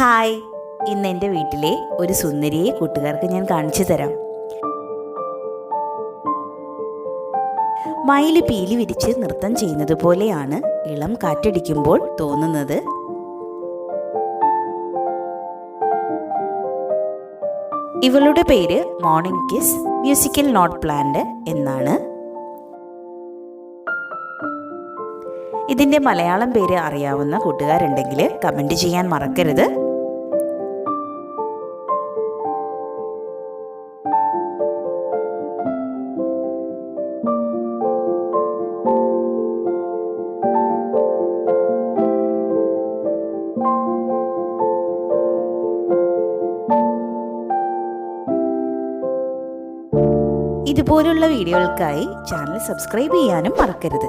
Hi. ഇന്ന് എന്റെ വീട്ടിലെ ഒരു സുന്ദരിയെ കൂട്ടുകാർക്ക് ഞാൻ കാണിച്ചു തരാം. മയിൽ പീലി വിരിച്ച് നൃത്തം ചെയ്യുന്നത് പോലെയാണ് ഇളം കാറ്റടിക്കുമ്പോൾ തോന്നുന്നത്. ഇവളുടെ പേര് morning kiss musical note plant എന്നാണ്. ഇതിന്റെ മലയാളം പേര് അറിയാവുന്ന കൂട്ടുകാരുണ്ടെങ്കിൽ കമന്റ് ചെയ്യാൻ മറക്കരുത്. ഇതുപോലുള്ള വീഡിയോകൾക്കായി ചാനൽ സബ്സ്ക്രൈബ് ചെയ്യാനും മറക്കരുത്.